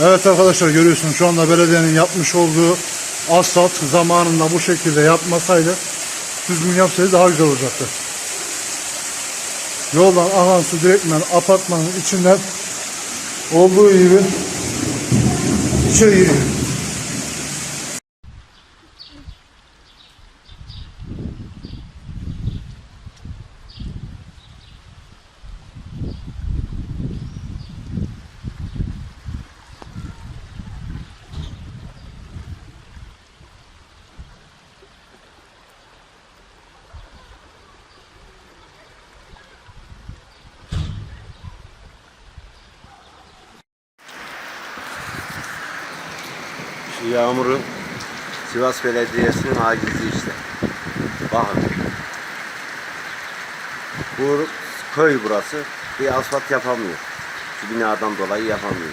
Evet arkadaşlar görüyorsunuz şu anda belediyenin yapmış olduğu asfalt zamanında bu şekilde yapmasaydı düzgün yapsaydı daha güzel olacaktı. Yoldan akan su direktmen apartmanın içinden olduğu gibi içeri giriyor. Şu yağmuru Sivas Belediyesi'nin acizliği işte. Bakın. Bu köy burası. Bir asfalt yapamıyor. Şu binadan dolayı yapamıyor.